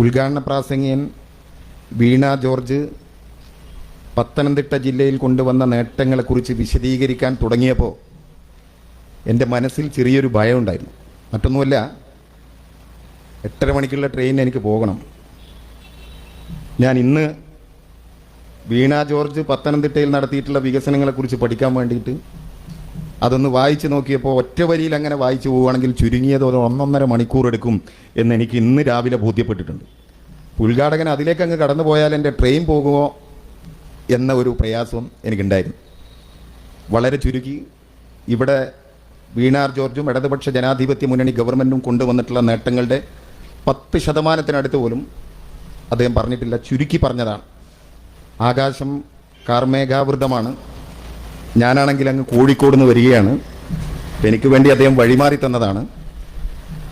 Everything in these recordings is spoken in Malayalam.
ഉദ്ഘാടന പ്രാസംഗികൻ വീണ ജോർജ് പത്തനംതിട്ട ജില്ലയിൽ കൊണ്ടുവന്ന നേട്ടങ്ങളെക്കുറിച്ച് വിശദീകരിക്കാൻ തുടങ്ങിയപ്പോൾ എന്റെ മനസ്സിൽ ചെറിയൊരു ഭയം ഉണ്ടായിരുന്നു. മറ്റൊന്നുമല്ല എട്ടര മണിക്കുള്ള ട്രെയിനിന് എനിക്ക് പോകണം. ഞാൻ ഇന്ന് വീണ ജോർജ് പത്തനംതിട്ടയിൽ നടത്തിയിട്ടുള്ള വികസനങ്ങളെക്കുറിച്ച് പഠിക്കാൻ വേണ്ടിയിട്ട് അതൊന്ന് വായിച്ചു നോക്കിയപ്പോൾ ഒറ്റ വരിയിൽ അങ്ങനെ വായിച്ചു പോവുകയാണെങ്കിൽ ചുരുങ്ങിയത് ഒരു ഒന്നൊന്നര മണിക്കൂർ എടുക്കും എന്ന് എനിക്ക് ഇന്ന് രാവിലെ ബോധ്യപ്പെട്ടിട്ടുണ്ട്. ഉദ്ഘാടകൻ അതിലേക്ക് അങ്ങ് കടന്നു പോയാൽ എന്റെ ട്രെയിൻ പോകുമോ എന്ന ഒരു പ്രയാസവും എനിക്കുണ്ടായിരുന്നു. വളരെ ചുരുക്കി. ഇവിടെ വീണാർ ജോർജും ഇടതുപക്ഷ ജനാധിപത്യ മുന്നണി ഗവൺമെന്റും കൊണ്ടുവന്നിട്ടുള്ള നേട്ടങ്ങളുടെ പത്ത് ശതമാനത്തിനടുത്ത് പോലും അദ്ദേഹം പറഞ്ഞിട്ടില്ല ചുരുക്കി പറഞ്ഞതാണ്. ആകാശം കാർമേഘാവൃതമാണ്. ഞാനാണെങ്കിൽ അങ്ങ് കോഴിക്കോട് നിന്ന് വരികയാണ്. എനിക്ക് വേണ്ടി അദ്ദേഹം വഴിമാറി തന്നതാണ്.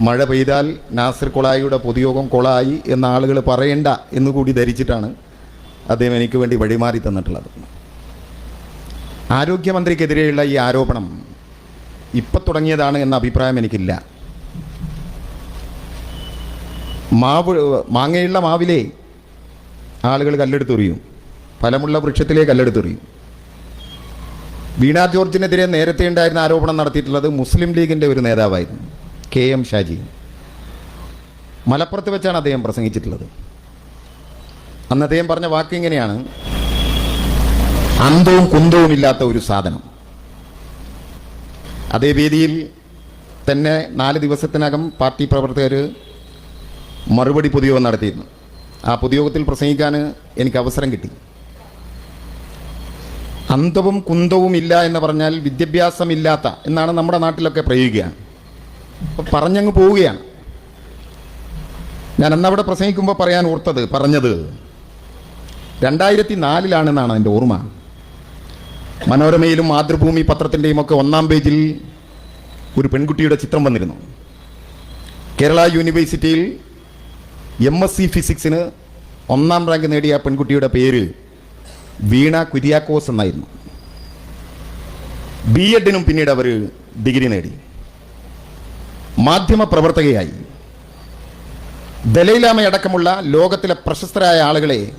മഴ പെയ്താൽ നാസർ കൊളായിയുടെ പൊതുയോഗം കൊളായി എന്ന ആളുകൾ പറയണ്ട എന്നുകൂടി ധരിച്ചിട്ടാണ് അദ്ദേഹം എനിക്ക് വേണ്ടി വഴിമാറി തന്നിട്ടുള്ളത്. ആരോഗ്യമന്ത്രിക്കെതിരെയുള്ള ഈ ആരോപണം ഇപ്പം തുടങ്ങിയതാണ് എന്ന അഭിപ്രായം എനിക്കില്ല. മാവ് മാങ്ങയുള്ള മാവിലെ ആളുകൾ കല്ലെടുത്തെറിയും. ഫലമുള്ള വൃക്ഷത്തിലെ കല്ലെടുത്തെറിയും. വീണ ജോർജിനെതിരെ നേരത്തെ ഉണ്ടായിരുന്ന ആരോപണം നടത്തിയിട്ടുള്ളത് മുസ്ലിം ലീഗിന്റെ ഒരു നേതാവായിരുന്നു കെ എം ഷാജി. മലപ്പുറത്ത് വെച്ചാണ് അദ്ദേഹം പ്രസംഗിച്ചിട്ടുള്ളത്. അന്ന് അദ്ദേഹം പറഞ്ഞ വാക്ക് ഇങ്ങനെയാണ് അന്തവും കുന്തവും ഇല്ലാത്ത ഒരു സാധനം. അതേ വേദിയിൽ തന്നെ നാല് ദിവസത്തിനകം പാർട്ടി പ്രവർത്തകർ മറുപടി പൊതുയോഗം നടത്തിയിരുന്നു. ആ പൊതുയോഗത്തിൽ പ്രസംഗിക്കാൻ എനിക്ക് അവസരം കിട്ടി. അന്തവും കുന്തവും ഇല്ല എന്ന് പറഞ്ഞാൽ വിദ്യാഭ്യാസമില്ലാത്ത എന്നാണ് നമ്മുടെ നാട്ടിലൊക്കെ പ്രയോഗിക്കുകയാണ് അപ്പോൾ പറഞ്ഞങ്ങ് പോവുകയാണ്. ഞാൻ അന്നവിടെ പ്രസംഗിക്കുമ്പോൾ പറയാൻ ഓർത്തത് പറഞ്ഞത് രണ്ടായിരത്തി നാലിലാണെന്നാണ് എന്റെ ഓർമ്മ. മനോരമയിലും മാതൃഭൂമി പത്രത്തിന്റെയും ഒക്കെ ഒന്നാം പേജിൽ ഒരു പെൺകുട്ടിയുടെ ചിത്രം വന്നിരുന്നു. കേരള യൂണിവേഴ്സിറ്റിയിൽ എം എസ് സി ഫിസിക്സിന് ഒന്നാം റാങ്ക് നേടിയ പെൺകുട്ടിയുടെ പേര് വീണ കുര്യാക്കോസ് എന്നായിരുന്നു. ബി എഡിനും പിന്നീട് അവർ ഡിഗ്രി നേടി. മാധ്യമ പ്രവർത്തകയായി. ദലൈലാമയടക്കമുള്ള ലോകത്തിലെ പ്രശസ്തരായ ആളുകളെ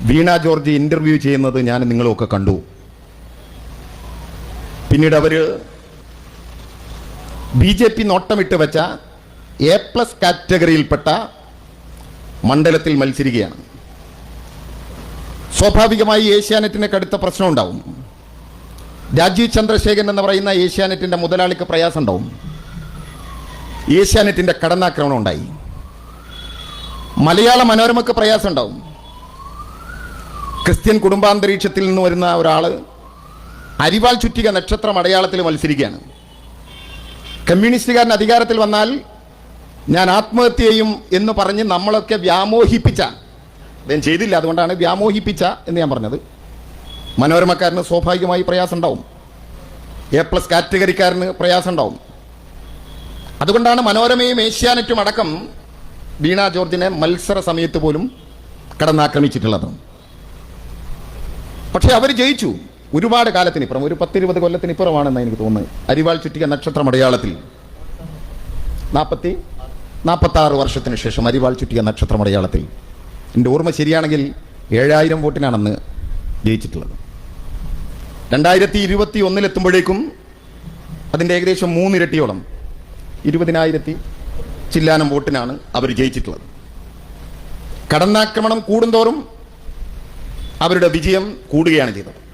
വീണ ജോർജ് ഇന്റർവ്യൂ ചെയ്യുന്നത് ഞാൻ നിങ്ങളൊക്കെ കണ്ടു. പിന്നീട് അവർ ബി ജെ പി നോട്ടമിട്ട് വെച്ച എ പ്ലസ് കാറ്റഗറിയിൽപ്പെട്ട മണ്ഡലത്തിൽ മത്സരിക്കുകയാണ്. സ്വാഭാവികമായി ഏഷ്യാനെറ്റിന് കടുത്ത പ്രശ്നം ഉണ്ടാവും. രാജീവ് ചന്ദ്രശേഖരൻ എന്ന് പറയുന്ന ഏഷ്യാനെറ്റിന്റെ മുതലാളിക്ക് പ്രയാസം ഉണ്ടാവും. ഏഷ്യാനെറ്റിന്റെ കടന്നാക്രമണം ഉണ്ടായി. മലയാള മനോരമയ്ക്ക് പ്രയാസം ഉണ്ടാവും. ക്രിസ്ത്യൻ കുടുംബാന്തരീക്ഷത്തിൽ നിന്ന് വരുന്ന ഒരാൾ അരിവാൾ ചുറ്റിക നക്ഷത്രം അടയാളത്തിൽ മത്സരിക്കുകയാണ്. കമ്മ്യൂണിസ്റ്റുകാരൻ അധികാരത്തിൽ വന്നാൽ ഞാൻ ആത്മഹത്യ ചെയ്യും എന്ന് പറഞ്ഞ് നമ്മളൊക്കെ വ്യാമോഹിപ്പിച്ച അദ്ദേഹം ചെയ്തില്ല. അതുകൊണ്ടാണ് വ്യാമോഹിപ്പിച്ച എന്ന് ഞാൻ പറഞ്ഞത്. മനോരമക്കാരന് സ്വാഭാവികമായി പ്രയാസം ഉണ്ടാവും എ പ്ലസ് കാറ്റഗറിക്കാരന് പ്രയാസം ഉണ്ടാവും അതുകൊണ്ടാണ് മനോരമയും ഏഷ്യാനെറ്റും അടക്കം വീണ ജോർജിനെ മത്സര സമയത്ത് പോലും കടന്നാക്രമിച്ചിട്ടുള്ളത്. പക്ഷേ അവർ ജയിച്ചു. ഒരുപാട് കാലത്തിനിപ്പുറം ഒരു പത്തിരുപത് കൊല്ലത്തിനിപ്പുറമാണെന്ന് എനിക്ക് തോന്നുന്നത്. അരിവാൾ ചുറ്റിക നക്ഷത്രം അടയാളത്തിൽ. നാൽപ്പത്തി നാൽപ്പത്തി ആറ് വർഷത്തിന് ശേഷം അരിവാൾ ചുറ്റിക നക്ഷത്രം അടയാളത്തിൽ. എന്റെ ഓർമ്മ ശരിയാണെങ്കിൽ ഏഴായിരം വോട്ടിനാണെന്ന് ജയിച്ചിട്ടുള്ളത്. രണ്ടായിരത്തി ഇരുപത്തി ഒന്നിലെത്തുമ്പോഴേക്കും അതിന്റെ ഏകദേശം മൂന്നിരട്ടിയോളം ഇരുപതിനായിരത്തി ചില്ലാനം വോട്ടിനാണ് അവർ ജയിച്ചിട്ടുള്ളത്. കടന്നാക്രമണം കൂടുന്തോറും അവരുടെ വിജയം കൂടുകയാണ് ചെയ്തത്.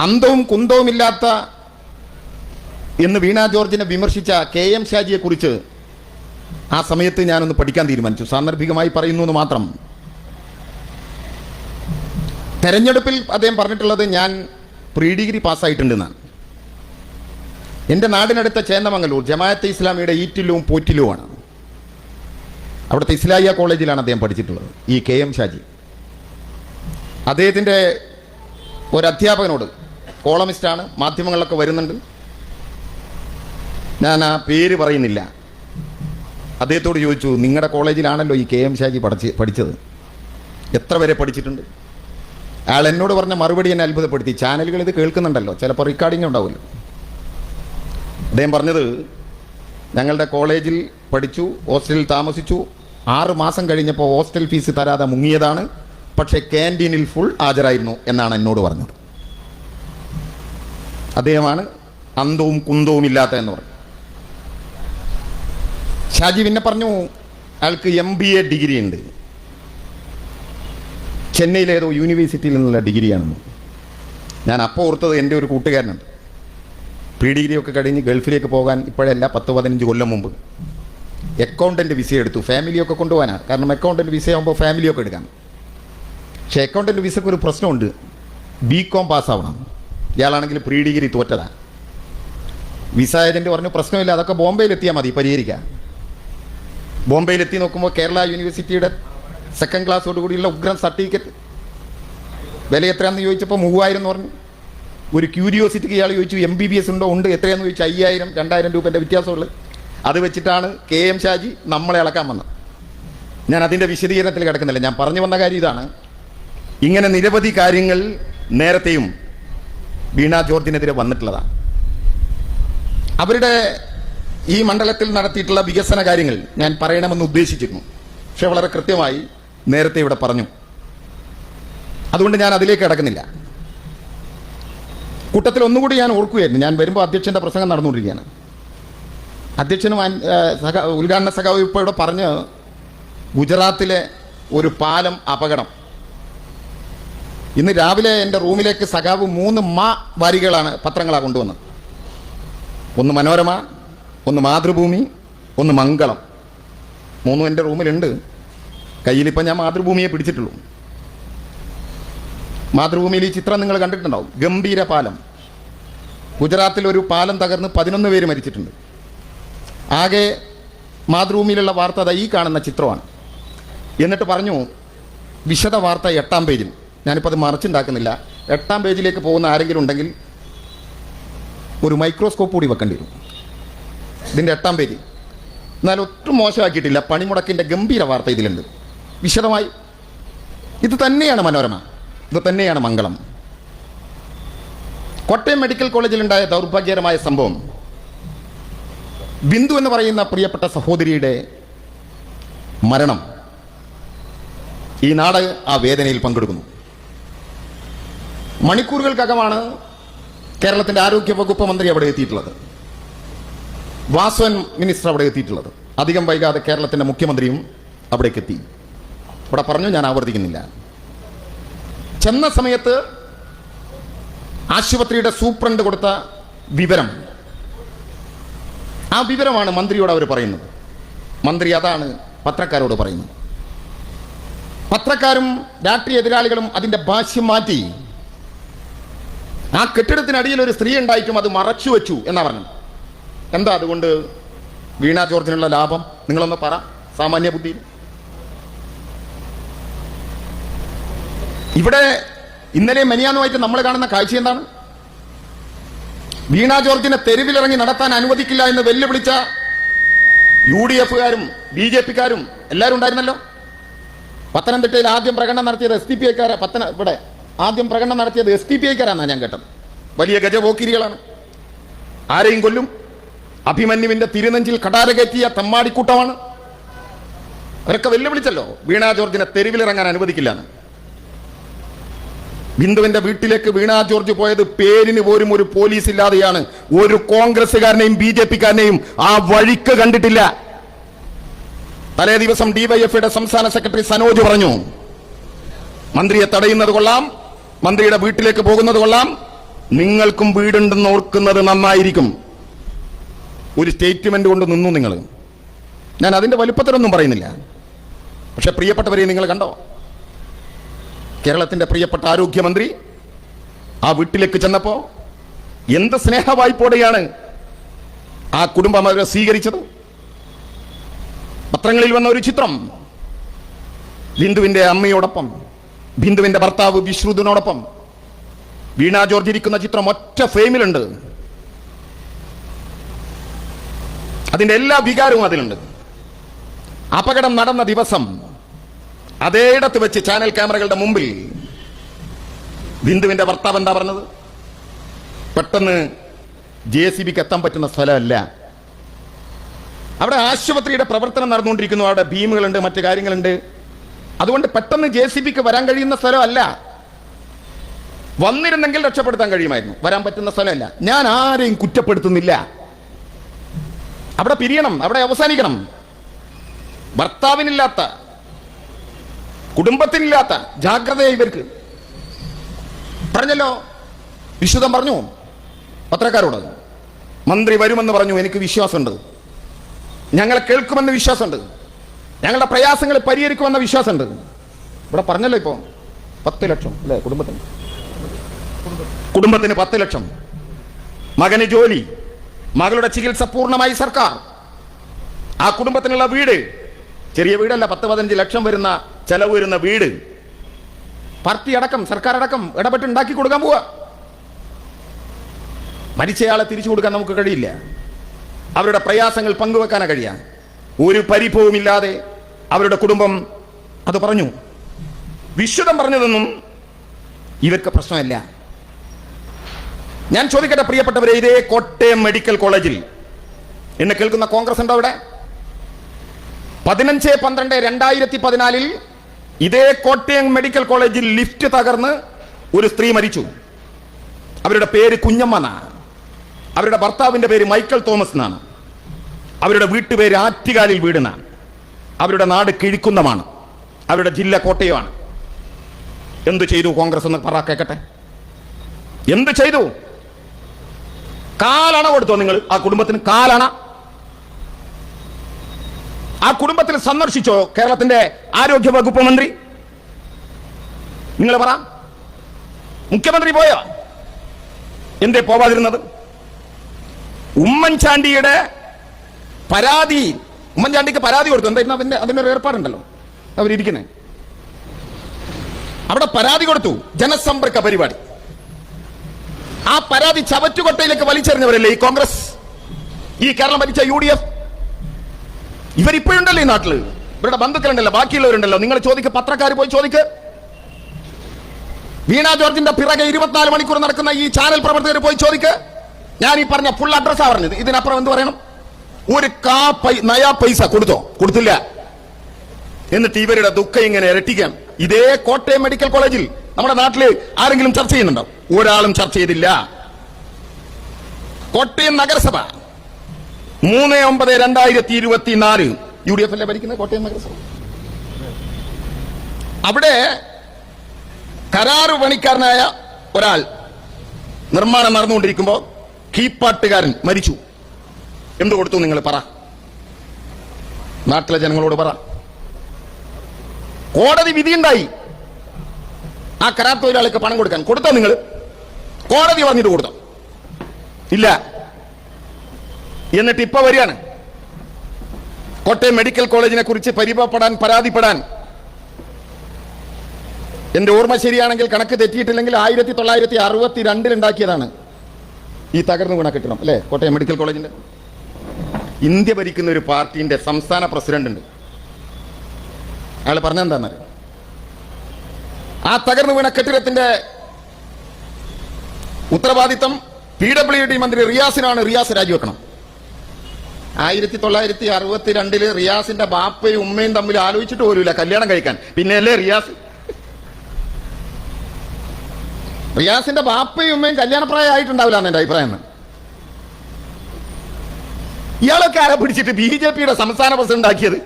അന്തവും കുന്തവുമില്ലാത്ത എന്ന് വീണ ജോർജിനെ വിമർശിച്ച കെ എം ഷാജിയെ കുറിച്ച് ആ സമയത്ത് ഞാനൊന്ന് പഠിക്കാൻ തീരുമാനിച്ചു. സാന്ദർഭികമായി പറയുന്നു എന്ന് മാത്രം. തെരഞ്ഞെടുപ്പിൽ അദ്ദേഹം പറഞ്ഞിട്ടുള്ളത് ഞാൻ പ്രീ ഡിഗ്രി പാസ്സായിട്ടുണ്ടെന്നാണ് എന്റെ നാടിനടുത്ത ചേന്നമംഗലൂർ ജമാഅത്ത് ഇസ്ലാമിയുടെ ഈറ്റിലും പോറ്റിലുമാണ്. അവിടുത്തെ ഇസ്ലാഹിയ കോളേജിലാണ് അദ്ദേഹം പഠിച്ചിട്ടുള്ളത് ഈ കെ എം ഷാജി. അദ്ദേഹത്തിന്റെ ഒരു അധ്യാപകനോട് കോളമിസ്റ്റാണ് മാധ്യമങ്ങളിലൊക്കെ വരുന്നുണ്ട്. ഞാൻ ആ പേര് പറയുന്നില്ല. അദ്ദേഹത്തോട് ചോദിച്ചു നിങ്ങളുടെ കോളേജിലാണല്ലോ ഈ കെ എം ഷാജി പഠിച്ച് പഠിച്ചത്? എത്ര വരെ പഠിച്ചിട്ടുണ്ട്? അയാൾ എന്നോട് പറഞ്ഞ മറുപടി എന്നെ അത്ഭുതപ്പെടുത്തി. ചാനലുകൾ ഇത് കേൾക്കുന്നുണ്ടല്ലോ ചിലപ്പോൾ റെക്കോർഡിംഗ് ഉണ്ടാവുമല്ലോ. അദ്ദേഹം പറഞ്ഞത് ഞങ്ങളുടെ കോളേജിൽ പഠിച്ചു ഹോസ്റ്റലിൽ താമസിച്ചു. ആറ് മാസം കഴിഞ്ഞപ്പോൾ ഹോസ്റ്റൽ ഫീസ് തരാതെ മുങ്ങിയതാണ്. പക്ഷേ ക്യാന്റീനിൽ ഫുൾ ഹാജരായിരുന്നു എന്നാണ് എന്നോട് പറഞ്ഞത്. അദ്ദേഹമാണ് അന്തവും കുന്തവും ഇല്ലാത്ത എന്ന് പറഞ്ഞു ഷാജി പിന്നെ പറഞ്ഞു അയാൾക്ക് എം ബി എ ഡിഗ്രി ഉണ്ട്. ചെന്നൈയിലെ ഏതോ യൂണിവേഴ്സിറ്റിയിൽ നിന്നുള്ള ഡിഗ്രിയാണെന്ന് ഞാൻ അപ്പോൾ ഓർത്തത് എന്റെ ഒരു കൂട്ടുകാരനുണ്ട്. പി ഡിഗ്രി ഒക്കെ കഴിഞ്ഞ് ഗൾഫിലേക്ക് പോകാൻ ഇപ്പോഴല്ല പത്ത് പതിനഞ്ച് കൊല്ലം മുമ്പ്. അക്കൗണ്ടന്റ് വിസ എടുത്തു. ഫാമിലിയൊക്കെ കൊണ്ടുപോകാനാണ്. കാരണം അക്കൗണ്ടന്റ് വിസ ആകുമ്പോൾ ഫാമിലിയൊക്കെ എടുക്കാം. പക്ഷേ അക്കൗണ്ടന്റ് വിസയ്ക്ക് ഒരു പ്രശ്നമുണ്ട്. ബി കോം പാസ്സാവണം. ഇയാളാണെങ്കിൽ പ്രീ ഡിഗ്രി തോറ്റതാണ് വിസ ഏജന്റ് പറഞ്ഞു പ്രശ്നമില്ല. അതൊക്കെ ബോംബെയിൽ എത്തിയാൽ മതി പരിഹരിക്കാം ബോംബെയിൽ എത്തി നോക്കുമ്പോൾ കേരള യൂണിവേഴ്സിറ്റിയുടെ സെക്കൻഡ് ക്ലാസ്സോട് കൂടിയുള്ള ഉഗ്രം സർട്ടിഫിക്കറ്റ് വില എത്രയാണെന്ന് ചോദിച്ചപ്പോൾ മൂവായിരം എന്ന് പറഞ്ഞു. ഒരു ക്യൂരിയോസിറ്റിക്ക് ഇയാൾ ചോദിച്ചു എം ബി ബി എസ് ഉണ്ടോ? ഉണ്ട്. എത്രയാണെന്ന് ചോദിച്ചു അയ്യായിരം രണ്ടായിരം രൂപന്റെ വ്യത്യാസമുള്ളത് അത് വെച്ചിട്ടാണ് കെ എം ഷാജി നമ്മളെ ഇളക്കാൻ വന്നത്. ഞാൻ അതിന്റെ വിശദീകരണത്തിൽ കിടക്കുന്നില്ല. ഞാൻ പറഞ്ഞു വന്ന കാര്യം ഇതാണ്. ഇങ്ങനെ നിരവധി കാര്യങ്ങൾ നേരത്തെയും വീണ ജോർജിനെതിരെ വന്നിട്ടുള്ളതാണ്. അവരുടെ ഈ മണ്ഡലത്തിൽ നടത്തിയിട്ടുള്ള വികസന കാര്യങ്ങൾ ഞാൻ പറയണമെന്ന് ഉദ്ദേശിച്ചിരുന്നു. പക്ഷെ വളരെ കൃത്യമായി നേരത്തെ ഇവിടെ പറഞ്ഞു. അതുകൊണ്ട് ഞാൻ അതിലേക്ക് കിടക്കുന്നില്ല. കൂട്ടത്തിൽ ഒന്നുകൂടി ഞാൻ ഓർക്കുകയായിരുന്നു. ഞാൻ വരുമ്പോൾ അധ്യക്ഷന്റെ പ്രസംഗം നടന്നുകൊണ്ടിരിക്കുകയാണ്. അധ്യക്ഷനും സഹ ഉദ്ഘാടന സഖാവ് ഇപ്പോൾ ഇവിടെ പറഞ്ഞ് ഗുജറാത്തിലെ ഒരു പാലം അപകടം. ഇന്ന് രാവിലെ എന്റെ റൂമിലേക്ക് സഖാവ് മൂന്ന് മാ വാരികളാണ് പത്രങ്ങളാണ് കൊണ്ടുവന്നത്. ഒന്ന് മനോരമ ഒന്ന് മാതൃഭൂമി ഒന്ന് മംഗളം. മൂന്നും എന്റെ റൂമിലുണ്ട്. കയ്യിലിപ്പോൾ ഞാൻ മാതൃഭൂമിയെ പിടിച്ചിട്ടുള്ളൂ. മാതൃഭൂമിയിൽ ഈ ചിത്രം നിങ്ങൾ കണ്ടിട്ടുണ്ടാവും. ഗംഭീര പാലം. ഗുജറാത്തിൽ ഒരു പാലം തകർന്ന് പതിനൊന്ന് പേര് മരിച്ചിട്ടുണ്ട്. ആകെ മാതൃഭൂമിയിലുള്ള വാർത്ത അത് ഈ കാണുന്ന ചിത്രമാണ്. എന്നിട്ട് പറഞ്ഞു വിശദ വാർത്ത എട്ടാം പേജിൽ. ഞാനിപ്പോൾ അത് മറച്ചുണ്ടാക്കുന്നില്ല. എട്ടാം പേജിലേക്ക് പോകുന്ന ആരെങ്കിലും ഉണ്ടെങ്കിൽ ഒരു മൈക്രോസ്കോപ്പ് കൂടി വെക്കേണ്ടി വരും. ഇതിന്റെ എട്ടാം പേര്. എന്നാൽ ഒട്ടും മോശമാക്കിയിട്ടില്ല. പണിമുടക്കിന്റെ ഗംഭീര വാർത്ത ഇതിലുണ്ട്. വിശദമായി ഇത് തന്നെയാണ് മനോരമ. ഇത് തന്നെയാണ് മംഗളം. കോട്ടയം മെഡിക്കൽ കോളേജിലുണ്ടായ ദൗർഭാഗ്യകരമായ സംഭവം. ബിന്ദു എന്ന് പറയുന്ന പ്രിയപ്പെട്ട സഹോദരിയുടെ മരണം ഈ നാട് ആ വേദനയിൽ പങ്കെടുക്കുന്നു. മണിക്കൂറുകൾക്കകമാണ് കേരളത്തിന്റെ ആരോഗ്യ വകുപ്പ് മന്ത്രി അവിടെ എത്തിയിട്ടുള്ളത്. വാസവൻ മിനിസ്റ്റർ അവിടെ എത്തിയിട്ടുള്ളത്. അധികം വൈകാതെ കേരളത്തിന്റെ മുഖ്യമന്ത്രിയും അവിടേക്ക് എത്തി. ഇവിടെ പറഞ്ഞു ഞാൻ ആവർത്തിക്കുന്നില്ല. ചെന്ന സമയത്ത് ആശുപത്രിയുടെ സൂപ്രണ്ട് കൊടുത്ത വിവരം. ആ വിവരമാണ് മന്ത്രിയോട് അവർ പറയുന്നത്. മന്ത്രി അതാണ് പത്രക്കാരോട് പറയുന്നത്. പത്രക്കാരും രാഷ്ട്രീയ എതിരാളികളും അതിന്റെ ഭാഷ്യം മാറ്റി ആ കെട്ടിടത്തിനടിയിൽ ഒരു സ്ത്രീ ഉണ്ടായിട്ടും അത് മറച്ചു വെച്ചു എന്നാ പറഞ്ഞത്. എന്താ അതുകൊണ്ട് വീണാ ജോർജിനുള്ള ലാഭം? നിങ്ങളൊന്ന് പറ സാമാന്യ ബുദ്ധി ഇവിടെ ഇന്നലെ മെനിയാന്നുമായിട്ട് നമ്മൾ കാണുന്ന കാഴ്ച എന്താണ്? വീണാ ജോർജിനെ തെരുവിലിറങ്ങി നടത്താൻ അനുവദിക്കില്ല എന്ന് വെല്ലുവിളിച്ച യു ഡി എഫുകാരും ബി ജെ പിക്കാരും എല്ലാവരും ഉണ്ടായിരുന്നല്ലോ? പത്തനംതിട്ടയിൽ ആദ്യം പ്രകടനം നടത്തിയത് എസ് ഡി പി ഐക്കാര പത്തന ഇവിടെ ആദ്യം പ്രകടനം നടത്തിയത് എസ് ഡി പി ഐക്കാരാണെന്നാണ് ഞാൻ കേട്ടത്. വലിയ ഗജപോക്കിരികളാണ് ആരെയും കൊല്ലും? അഭിമന്യുവിന്റെ തിരുനെഞ്ചിൽ കടാര കയറ്റിയ തമ്മാടിക്കൂട്ടമാണ്. അവരൊക്കെ വെല്ലുവിളിച്ചല്ലോ വീണ ജോർജിനെ തെരുവിലിറങ്ങാൻ അനുവദിക്കില്ല ബിന്ദുവിന്റെ വീട്ടിലേക്ക് വീണ ജോർജ് പോയത് പേരിന് പോലും ഒരു പോലീസ് ഇല്ലാതെയാണ്. ഒരു കോൺഗ്രസ്സുകാരനെയും ബി ജെ പിക്കാരനെയും ആ വഴിക്ക് കണ്ടിട്ടില്ല. തലേ ദിവസം ഡിവൈഎഫ്ഐയുടെ സംസ്ഥാന സെക്രട്ടറി സനോജ് പറഞ്ഞു മന്ത്രിയെ തടയുന്നത് കൊള്ളാം മന്ത്രിയുടെ വീട്ടിലേക്ക് പോകുന്നത് കൊള്ളാം. നിങ്ങൾക്കും വീടുണ്ടെന്ന് ഓർക്കുന്നത് നന്നായിരിക്കും. ഒരു സ്റ്റേറ്റ്മെന്റ് കൊണ്ട് നിന്നു നിങ്ങൾ. ഞാൻ അതിന്റെ വലുപ്പത്തിലൊന്നും പറയുന്നില്ല. പക്ഷേ പ്രിയപ്പെട്ടവരെ നിങ്ങൾ കണ്ടോ? കേരളത്തിന്റെ പ്രിയപ്പെട്ട ആരോഗ്യമന്ത്രി ആ വീട്ടിലേക്ക് ചെന്നപ്പോൾ എന്ത് സ്നേഹവായ്പോടെയാണ് ആ കുടുംബം അവരെ സ്വീകരിച്ചത്? പത്രങ്ങളിൽ വന്ന ഒരു ചിത്രം. ബിന്ദുവിന്റെ അമ്മയോടൊപ്പം ബിന്ദുവിന്റെ ഭർത്താവ് വിശ്രുതിനോടൊപ്പം വീണ ജോർജ് ഇരിക്കുന്ന ചിത്രം ഒറ്റ ഫ്രെയിമിലുണ്ട് അതിന്റെ എല്ലാ വികാരവും അതിലുണ്ട്. അപകടം നടന്ന ദിവസം അതേയിടത്ത് വെച്ച് ചാനൽ ക്യാമറകളുടെ മുമ്പിൽ ബിന്ദുവിന്റെ ഭർത്താവ് എന്താ പറഞ്ഞത്? പെട്ടെന്ന് ജെ സി ബിക്ക് എത്താൻ പറ്റുന്ന സ്ഥലമല്ല. അവിടെ ആശുപത്രിയുടെ പ്രവർത്തനം നടന്നുകൊണ്ടിരിക്കുന്നു. അവിടെ ഭീമുകളുണ്ട് മറ്റു കാര്യങ്ങളുണ്ട്. അതുകൊണ്ട് പെട്ടെന്ന് ജെ സി ബിക്ക് വരാൻ കഴിയുന്ന സ്ഥലമല്ല. വന്നിരുന്നെങ്കിൽ രക്ഷപ്പെടുത്താൻ കഴിയുമായിരുന്നു. വരാൻ പറ്റുന്ന സ്ഥലമല്ല. ഞാൻ ആരെയും കുറ്റപ്പെടുത്തുന്നില്ല. അവിടെ പിരിയണം അവിടെ അവസാനിക്കണം. ഭർത്താവിനില്ലാത്ത കുടുംബത്തിനില്ലാത്ത ജാഗ്രത ഇവർക്ക്. പറഞ്ഞല്ലോ? വിശുദ്ധം പറഞ്ഞു പത്രക്കാരോട് മന്ത്രി വരുമെന്ന് പറഞ്ഞു എനിക്ക് വിശ്വാസമുണ്ട്. ഞങ്ങളെ കേൾക്കുമെന്ന് വിശ്വാസമുണ്ട്. ഞങ്ങളുടെ പ്രയാസങ്ങൾ പരിഹരിക്കുമെന്ന വിശ്വാസമുണ്ട്. ഇവിടെ പറഞ്ഞല്ലോ ഇപ്പോ പത്ത് ലക്ഷം അല്ലേ കുടുംബത്തിന്? കുടുംബത്തിന് പത്ത് ലക്ഷം. മകന് ജോലി മകളുടെ ചികിത്സ പൂർണമായി സർക്കാർ. ആ കുടുംബത്തിനുള്ള വീട് ചെറിയ വീടല്ല പത്ത് പതിനഞ്ച് ലക്ഷം വരുന്ന ചെലവ് വരുന്ന വീട്. പാർട്ടി അടക്കം സർക്കാർ അടക്കം ഇടപെട്ട് ഉണ്ടാക്കി കൊടുക്കാൻ പോവാ. മരിച്ചയാളെ തിരിച്ചു കൊടുക്കാൻ നമുക്ക് കഴിയില്ല. അവരുടെ പ്രയാസങ്ങൾ പങ്കുവെക്കാനാ കഴിയാ. ഒരു പരിഭവമില്ലാതെ അവരുടെ കുടുംബം അത് പറഞ്ഞു. വിശ്വതം പറഞ്ഞതൊന്നും ഇവർക്ക് പ്രശ്നമല്ല. ഞാൻ ചോദിക്കട്ടെ പ്രിയപ്പെട്ടവരെ ഇതേ കോട്ടയം മെഡിക്കൽ കോളേജിൽ എന്നെ കേൾക്കുന്ന കോൺഗ്രസ് ഉണ്ടോ അവിടെ? പതിനഞ്ച് പന്ത്രണ്ട് രണ്ടായിരത്തി പതിനാലിൽ ഇതേ കോട്ടയം മെഡിക്കൽ കോളേജിൽ ലിഫ്റ്റ് തകർന്ന് ഒരു സ്ത്രീ മരിച്ചു. അവരുടെ പേര് കുഞ്ഞമ്മ എന്നാണ് അവരുടെ ഭർത്താവിന്റെ പേര് മൈക്കൽ തോമസ് എന്നാണ് അവരുടെ വീട്ടുപേര് ആറ്റുകാലിൽ വീടുന്നാണ് അവരുടെ നാട് കിഴിക്കുന്നമാണ്. അവരുടെ ജില്ല കോട്ടയമാണ്. എന്തു ചെയ്തു കോൺഗ്രസ് എന്ന് പറ കേക്കട്ടെ. എന്ത് ചെയ്തു? കാലണ കൊടുത്തോ നിങ്ങൾ ആ കുടുംബത്തിന് കാലണ. ആ കുടുംബത്തിൽ സന്ദർശിച്ചോ കേരളത്തിന്റെ ആരോഗ്യ വകുപ്പ് മന്ത്രി? നിങ്ങൾ പറ. മുഖ്യമന്ത്രി പോയോ? എന്തേ പോവാതിരുന്നത്? ഉമ്മൻചാണ്ടിയുടെ പരാതി ഉമ്മൻചാണ്ടിക്ക് പരാതി കൊടുത്തു. എന്തായിരുന്നു അതിന്റെ അതിന്റെ ഒരു ഏർപ്പാടുണ്ടല്ലോ? അവരിയ്ക്കുന്നേ അവിടെ പരാതി കൊടുത്തു. ജനസമ്പർക്ക പരിപാടി. ആ പരാതി ചവറ്റുകൊട്ടയിലേക്ക് വലിച്ചെറിഞ്ഞവരല്ലേ ഈ കോൺഗ്രസ്? ഈ കേരളം ഭരിച്ച യു ഡി എഫ് ഇവരിപ്പോഴുണ്ടല്ലോ ഈ നാട്ടിൽ? ഇവരുടെ ബന്ധുക്കളുണ്ടല്ലോ ബാക്കിയുള്ളവരുണ്ടല്ലോ. നിങ്ങൾ ചോദിക്ക് പത്രക്കാർ പോയി ചോദിക്ക്. വീണാ ജോർജിന്റെ പിറകെ ഇരുപത്തിനാല് മണിക്കൂർ നടക്കുന്ന ഈ ചാനൽ പ്രവർത്തകർ പോയി ചോദിക്ക്. ഞാൻ ഈ പറഞ്ഞ ഫുൾ അഡ്രസ്സാ പറഞ്ഞത്. ഇതിനപ്പുറം എന്ത് പറയണം? ഒരു കാ പൈ നയാ പൈസ കൊടുത്തോ? കൊടുത്തില്ല. എന്നിട്ട് ഇവരുടെ ദുഃഖം ഇങ്ങനെ ഇരട്ടിക്കാം. ഇതേ കോട്ടയം മെഡിക്കൽ കോളേജിൽ നമ്മുടെ നാട്ടിൽ ആരെങ്കിലും ചർച്ച ചെയ്യുന്നുണ്ടോ? ഒരാളും ചർച്ച ചെയ്തില്ല. കോട്ടയം നഗരസഭ. മൂന്ന് ഒമ്പത് രണ്ടായിരത്തി ഇരുപത്തിനാല് യു ഡി എഫ് അല്ലേ ഭരിക്കുന്നത്? കോട്ടയം നഗരസഭ. അവിടെ കരാറ് പണിക്കാരനായ ഒരാൾ നിർമ്മാണം നടന്നുകൊണ്ടിരിക്കുമ്പോൾ കീപ്പാട്ടുകാരൻ മരിച്ചു. എന്ത് കൊടുത്തു നിങ്ങൾ പറ. നാട്ടിലെ ജനങ്ങളോട് പറ. കോടതി വിധിയുണ്ടായി. ആ കരാർ തൊഴിലാളിക്ക് പണം കൊടുക്കാൻ കൊടുത്തോ നിങ്ങൾ കോടതി പറഞ്ഞിട്ട് കൊടുത്തോ? ഇല്ല. എന്നിട്ട് ഇപ്പൊ വരികയാണ്. കോട്ടയം മെഡിക്കൽ കോളേജിനെ കുറിച്ച് പരിഭവപ്പെടാൻ പരാതിപ്പെടാൻ. എന്റെ ഓർമ്മ ശരിയാണെങ്കിൽ കണക്ക് തെറ്റിയിട്ടില്ലെങ്കിൽ ആയിരത്തി തൊള്ളായിരത്തി അറുപത്തി രണ്ടിൽ ഉണ്ടാക്കിയതാണ്. ഈ തകർന്നു വീണ കെട്ടിടം അല്ലേ? കോട്ടയം മെഡിക്കൽ കോളേജിന്റെ. ഇന്ത്യ ഭരിക്കുന്ന ഒരു പാർട്ടിന്റെ സംസ്ഥാന പ്രസിഡന്റ് ഉണ്ട് അയാൾ പറഞ്ഞെന്താന്ന് ആ തകർന്നു വീണ കെട്ടിടത്തിന്റെ ഉത്തരവാദിത്തം പി ഡബ്ല്യു ഡി മന്ത്രി റിയാസിനാണ്. റിയാസ് രാജിവെക്കണം. ആയിരത്തി തൊള്ളായിരത്തി അറുപത്തിരണ്ടിൽ റിയാസിന്റെ ബാപ്പയും ഉമ്മയും തമ്മിൽ ആലോചിച്ചിട്ട് പോലുമില്ല കല്യാണം കഴിക്കാൻ. പിന്നെയല്ലേ റിയാസ്? റിയാസിന്റെ ബാപ്പയും ഉമ്മയും കല്യാണപ്രായം ആയിട്ടുണ്ടാവില്ല എന്റെ അഭിപ്രായം? ഇയാളൊക്കെ ആരെ പിടിച്ചിട്ട്? ബി ജെ പിയുടെ സംസ്ഥാന പ്രസിഡന്റ് ആക്കിയത്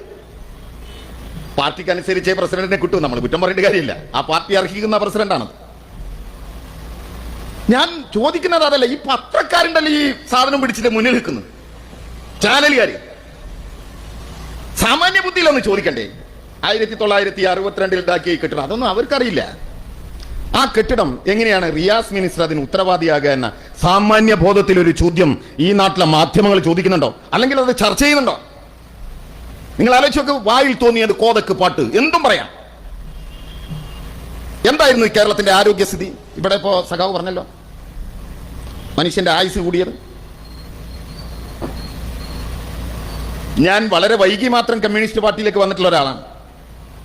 പാർട്ടിക്ക് അനുസരിച്ച് പ്രസിഡന്റിനെ കിട്ടും. നമ്മൾ കുറ്റം പറയേണ്ട കാര്യമില്ല. ആ പാർട്ടി അർഹിക്കുന്ന പ്രസിഡന്റാണ് ഞാൻ ചോദിക്കുന്നത് അതല്ല ഈ പത്രക്കാരുണ്ടല്ലോ ഈ സാധനം പിടിച്ചിട്ട് മുന്നിൽ നിൽക്കുന്നത് ചാനലുകാർ സാമാന്യ ബുദ്ധിയിലൊന്ന് ചോദിക്കണ്ടേ? ആയിരത്തി തൊള്ളായിരത്തി അറുപത്തിരണ്ടിൽ ഉണ്ടാക്കിയ കെട്ടിടം. അതൊന്നും അവർക്കറിയില്ല. ആ കെട്ടിടം എങ്ങനെയാണ് റിയാസ് മിനിസ്റ്റർ അതിന് ഉത്തരവാദിയാകുക എന്ന സാമാന്യ ബോധത്തിൽ ഒരു ചോദ്യം ഈ നാട്ടിലെ മാധ്യമങ്ങൾ ചോദിക്കുന്നുണ്ടോ? അല്ലെങ്കിൽ അത് ചർച്ച ചെയ്യുന്നുണ്ടോ? നിങ്ങൾ ആലോചിച്ചൊക്കെ വായിൽ തോന്നിയത് കോതക്ക് പാട്ട്. എന്തും പറയാം. എന്തായിരുന്നു കേരളത്തിന്റെ ആരോഗ്യസ്ഥിതി? ഇവിടെ ഇപ്പോ സഖാവ് പറഞ്ഞല്ലോ. മനുഷ്യന്റെ ആയുസ് കൂടിയത്. ഞാൻ വളരെ വൈകി മാത്രം കമ്മ്യൂണിസ്റ്റ് പാർട്ടിയിലേക്ക് വന്നിട്ടുള്ള ഒരാളാണ്.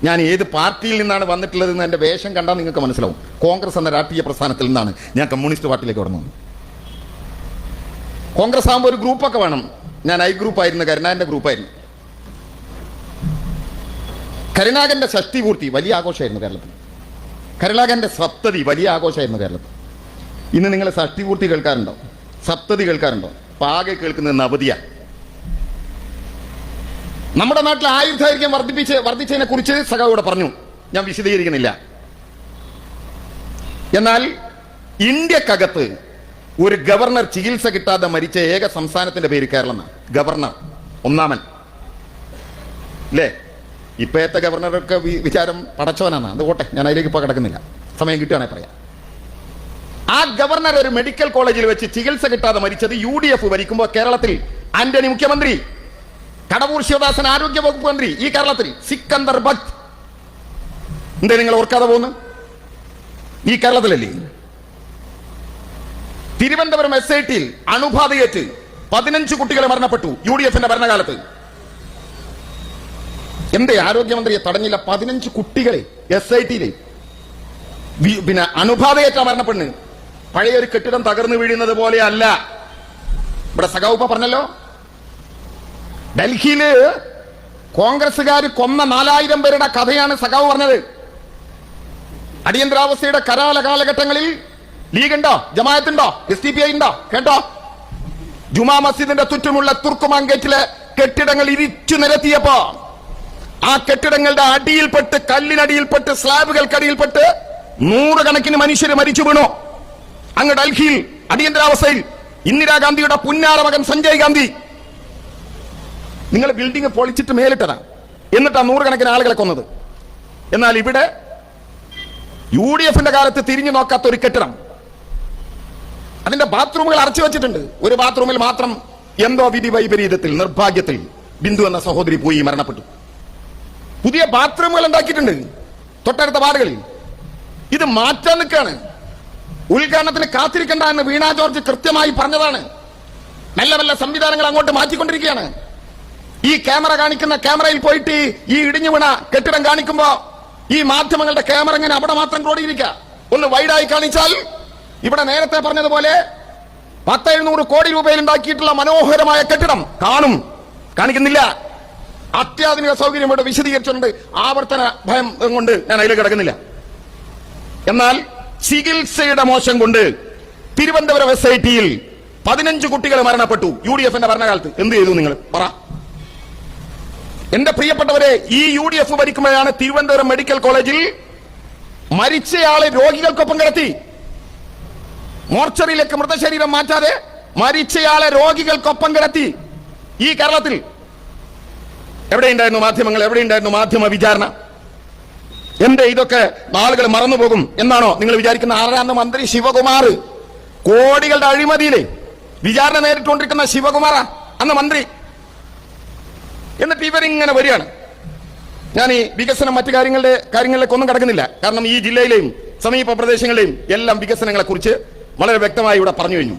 ഞാൻ ഏത് പാർട്ടിയിൽ നിന്നാണ് വന്നിട്ടുള്ളത് എന്ന് എന്റെ വേഷം കണ്ടാൽ നിങ്ങൾക്ക് മനസ്സിലാവും. കോൺഗ്രസ് എന്ന രാഷ്ട്രീയ പ്രസ്ഥാനത്തിൽ നിന്നാണ് ഞാൻ കമ്മ്യൂണിസ്റ്റ് പാർട്ടിയിലേക്ക് വന്നത്. കോൺഗ്രസ് ആകുമ്പോൾ ഒരു ഗ്രൂപ്പൊക്കെ വേണം. ഞാൻ ഐ ഗ്രൂപ്പായിരുന്നു കരുണാകരന്റെ ഗ്രൂപ്പായിരുന്നു. കരുണാകരന്റെ ഷഷ്ടി പൂർത്തി വലിയ ആഘോഷമായിരുന്നു കേരളത്തിൽ. കരുണാകന്റെ സപ്തതി വലിയ ആഘോഷമായിരുന്നു കേരളത്തിൽ. ഇന്ന് നിങ്ങൾ ഷഷ്ടി പൂർത്തി കേൾക്കാറുണ്ടോ? സപ്തതി കേൾക്കാറുണ്ടോ? പാകെ കേൾക്കുന്നത് നവതിയ നമ്മുടെ നാട്ടിൽ ആയുർദൈർഘ്യം വർദ്ധിപ്പിച്ച് വർദ്ധിച്ചതിനെ കുറിച്ച് സഖാവോടെ പറഞ്ഞു. ഞാൻ വിശദീകരിക്കുന്നില്ല. എന്നാൽ ഇന്ത്യക്കകത്ത് ഒരു ഗവർണർ ചികിത്സ കിട്ടാതെ മരിച്ച ഏക സംസ്ഥാനത്തിന്റെ പേര് കേരളമാണ്. ഗവർണർ ഒന്നാമൻ. അല്ലേ ഇപ്പോഴത്തെ ഗവർണറൊക്കെ വിചാരം പടച്ചവനാണ്. അത് ഓട്ടെ ഞാൻ അതിലേക്ക് ഇപ്പോൾ കിടക്കുന്നില്ല. സമയം കിട്ടുകയാണെങ്കിൽ പറയാം. ആ ഗവർണർ ഒരു മെഡിക്കൽ കോളേജിൽ വെച്ച് ചികിത്സ കിട്ടാതെ മരിച്ചത് യു ഡി എഫ് ഭരിക്കുമ്പോൾ കേരളത്തിൽ ആന്റണി മുഖ്യമന്ത്രി കടവൂർ ശിവദാസൻ ആരോഗ്യ വകുപ്പ് മന്ത്രി ഈ കേരളത്തിൽ സിക്കന്ദർ ഭക്ത് എന്തേ നിങ്ങൾ ഓർക്കാതെ പോകുന്നു? ഈ കേരളത്തിലല്ലേ? തിരുവനന്തപുരം എസ് ഐ ടിയിൽ അണുബാധയേറ്റ് പതിനഞ്ച് കുട്ടികളെ മരണപ്പെട്ടു യു ഡി എഫിന്റെ ഭരണകാലത്ത്. എന്തേ ആരോഗ്യമന്ത്രിയെ തടഞ്ഞില്ല പതിനഞ്ച് കുട്ടികളെ എസ് ഐ ടിയിലെ പിന്നെ അനുഭാവയേറ്റ മരണപ്പെണ്ണ് പഴയൊരു കെട്ടിടം തകർന്നു വീഴുന്നത് പോലെയല്ല. ഇവിടെ സഖാവുപ്പ പറഞ്ഞല്ലോ? ഡൽഹിയിൽ കോൺഗ്രസുകാർ കൊന്ന നാലായിരം പേരുടെ കഥയാണ് സഖാവ് പറഞ്ഞത്. അടിയന്തരാവസ്ഥയുടെ കരാല കാലഘട്ടങ്ങളിൽ ലീഗ് ഉണ്ടോ? ജമാഅത്തുണ്ടോ എസ് ഡി പി ഐ ഉണ്ടോ? കേട്ടോ? ജുമാ മസ്ജിദിന്റെ ചുറ്റുമുള്ള തുർക്കുമാങ്കേറ്റിലെ കെട്ടിടങ്ങൾ ഇരിച്ചു നിരത്തിയപ്പോ ആ കെട്ടിടങ്ങളുടെ അടിയിൽപ്പെട്ട് കല്ലിനടിയിൽപ്പെട്ട് സ്ലാബുകൾക്കടിയിൽപ്പെട്ട് നൂറുകണക്കിന് മനുഷ്യർ മരിച്ചു വീണു. അങ്ങ് ഡൽഹിയിൽ അടിയന്തരാവസ്ഥയിൽ ഇന്ദിരാഗാന്ധിയുടെ പുന്നാര മകൻ സഞ്ജയ് ഗാന്ധി. നിങ്ങൾ ബിൽഡിംഗ് പൊളിച്ചിട്ട് മേലിട്ടതാ. എന്നിട്ടാ നൂറുകണക്കിന് ആളുകളെ കൊന്നത്. എന്നാൽ ഇവിടെ യു ഡി എഫിന്റെ കാലത്ത് തിരിഞ്ഞു നോക്കാത്ത ഒരു കെട്ടിടം. അതിന്റെ ബാത്റൂമുകൾ അടച്ചു വെച്ചിട്ടുണ്ട്. ഒരു ബാത്റൂമിൽ മാത്രം എന്തോ വിധി വൈപരീതത്തിൽ നിർഭാഗ്യത്തിൽ ബിന്ദു എന്ന സഹോദരി പോയി മരണപ്പെട്ടു. പുതിയ ബാത്റൂമുകൾ ഉണ്ടാക്കിയിട്ടുണ്ട് തൊട്ടടുത്ത വാർഡുകളിൽ. ഇത് മാറ്റാൻ നിൽക്കുകയാണ്. ഉദ്ഘാടനത്തിന് കാത്തിരിക്കണ്ട എന്ന് വീണ ജോർജ് കൃത്യമായി പറഞ്ഞതാണ്. നല്ല നല്ല സംവിധാനങ്ങൾ അങ്ങോട്ട് മാറ്റിക്കൊണ്ടിരിക്കുകയാണ്. ഈ ക്യാമറ കാണിക്കുന്ന ക്യാമറയിൽ പോയിട്ട് ഈ ഇടിഞ്ഞു വീണ കെട്ടിടം കാണിക്കുമ്പോ ഈ മാധ്യമങ്ങളുടെ ക്യാമറ ഇങ്ങനെ അവിടെ മാത്രം ക്രോടിയിരിക്കുക ഒന്ന് വൈഡായി കാണിച്ചാൽ ഇവിടെ നേരത്തെ പറഞ്ഞതുപോലെ പത്ത് എഴുന്നൂറ് കോടി രൂപയിൽ ഉണ്ടാക്കിയിട്ടുള്ള മനോഹരമായ കെട്ടിടം കാണും. കാണിക്കുന്നില്ല. അത്യാധുനിക സൗകര്യം ഇവിടെ വിശദീകരിച്ചിട്ടുണ്ട് ആവർത്തന ഭയം കൊണ്ട് ഞാൻ അതിൽ കിടക്കുന്നില്ല. എന്നാൽ ചികിത്സയുടെ മോശം കൊണ്ട് തിരുവനന്തപുരം എസ് ഐ ടിയിൽ പതിനഞ്ച് കുട്ടികൾ മരണപ്പെട്ടു യു ഡി എഫിന്റെ ഭരണകാലത്ത്. എന്ത് ചെയ്തു നിങ്ങൾ? പറ. എന്റെ പ്രിയപ്പെട്ടവരെ ഈ യു ഡി എഫ് ഭരിക്കുമ്പോഴാണ് തിരുവനന്തപുരം മെഡിക്കൽ കോളേജിൽ മരിച്ചയാളെ രോഗികൾക്കൊപ്പം കിടത്തി. മോർച്ചറിയിലേക്ക് മൃതശരീരം മാറ്റാതെ മരിച്ചയാളെ രോഗികൾക്കൊപ്പം കിടത്തി. ഈ കേരളത്തിൽ എവിടെയുണ്ടായിരുന്നു മാധ്യമങ്ങൾ? എവിടെയുണ്ടായിരുന്നു മാധ്യമ വിചാരണ? എന്റെ ഇതൊക്കെ ആളുകൾ മറന്നുപോകും എന്നാണോ നിങ്ങൾ വിചാരിക്കുന്ന ആറാം മന്ത്രി ശിവകുമാർ? കോടികളുടെ അഴിമതിയിലെ വിചാരണ നേരിട്ടുകൊണ്ടിരിക്കുന്ന ശിവകുമാർ അന്ന് മന്ത്രി. എന്നിട്ട് ഇവരിങ്ങനെ വരികയാണ്. ഞാൻ ഈ വികസനം മറ്റു കാര്യങ്ങളുടെ കാര്യങ്ങളിലേക്ക് ഒന്നും കടക്കുന്നില്ല. കാരണം ഈ ജില്ലയിലെയും സമീപ പ്രദേശങ്ങളിലെയും എല്ലാം വികസനങ്ങളെ കുറിച്ച് വളരെ വ്യക്തമായി ഇവിടെ പറഞ്ഞു കഴിഞ്ഞു.